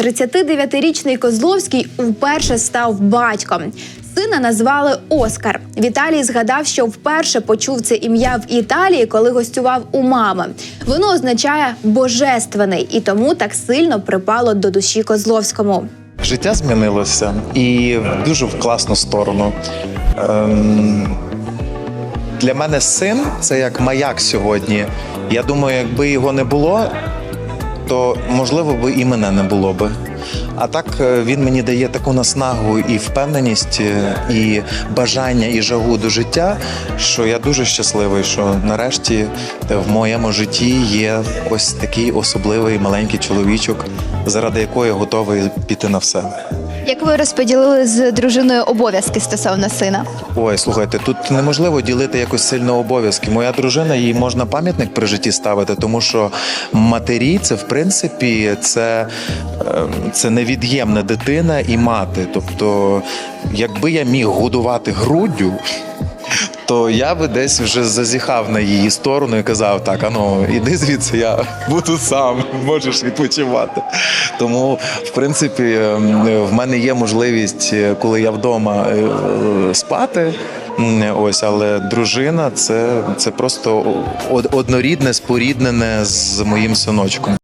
39-річний Козловський вперше став батьком. Сина назвали Оскар. Віталій згадав, що вперше почув це ім'я в Італії, коли гостював у мами. Воно означає божественний і тому так сильно припало до душі Козловському. Життя змінилося і дуже в класну сторону. Ем, для мене син це як маяк сьогодні. Я думаю, якби його не було, то можливо би і мене не було би. А так е, він мені дає таку наснагу і впевненість, е, і бажання, і жагу до життя, що я дуже щасливий, що нарешті е, в моєму житті є ось такий особливий маленький чоловічок, заради якого я готовий піти на все. Як ви розподілили з дружиною обов'язки стосовно сина? Ой, слухайте, тут неможливо ділити якось сильно обов'язки. Моя дружина, їй можна пам'ятник при житті ставити, тому що матері це в принципі це, е, це невід'ємна дитина і мати. Тобто, якби я міг годувати груддю. То я би десь вже зазіхав на її сторону і казав: так, ану, іди звідси, я буду сам, можеш відпочивати. Тому, в принципі, ем, в мене є можливість, е, коли я вдома е, е, спати. Ось, але дружина це, це просто од- однорідне, споріднене з моїм синочком.